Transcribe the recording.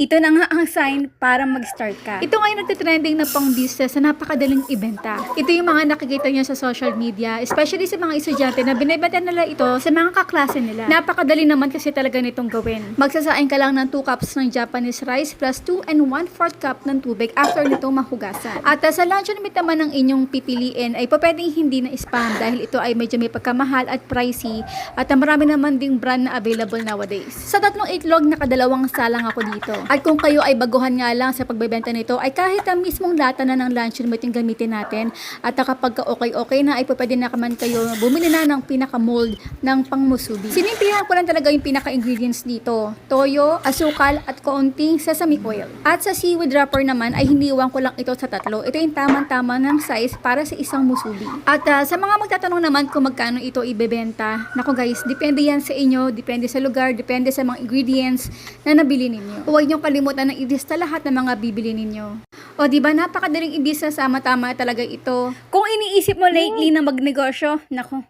ito na nga ang sign para mag-start ka. Ito nga yung nagtitrending na pang business na napakadaling ibenta. Ito yung mga nakikita nyo sa social media, especially sa mga estudyante na binibenta nila ito sa mga kaklase nila. Napakadali naman kasi talaga nitong gawin. Magsasain ka lang ng 2 cups ng Japanese rice plus 2 and 1 4 cup ng tubig after nito mahugasan. At uh, sa luncheon meat naman ng inyong pipiliin ay pwedeng hindi na spam dahil ito ay medyo may pagkamahal at pricey at marami naman ding brand na available nowadays. Sa tatlong itlog, nakadalawang salang ako dito. At kung kayo ay baguhan nga lang sa pagbebenta nito, ay kahit ang mismong lata na ng luncheon meat yung gamitin natin at uh, kapag ka okay-okay na ay pwede na kaman kayo bumili na ng pinaka-mold ng pangmusubi. Sinimplihan ko lang talaga yung pinaka-ingredients dito. Toyo, asukal, at kaunting sesame oil. At sa seaweed wrapper naman ay hiniwang ko lang ito sa tatlo. Ito yung tamang-tama ng size para sa isang musubi. At ah, sa mga magtatanong naman kung magkano ito ibebenta, nako guys, depende yan sa inyo, depende sa lugar, depende sa mga ingredients na nabili ninyo. Huwag niyo kalimutan na ilista lahat ng mga bibili ninyo. O di ba napakadaling i-business sama tama talaga ito. Kung iniisip mo lately na magnegosyo, nako,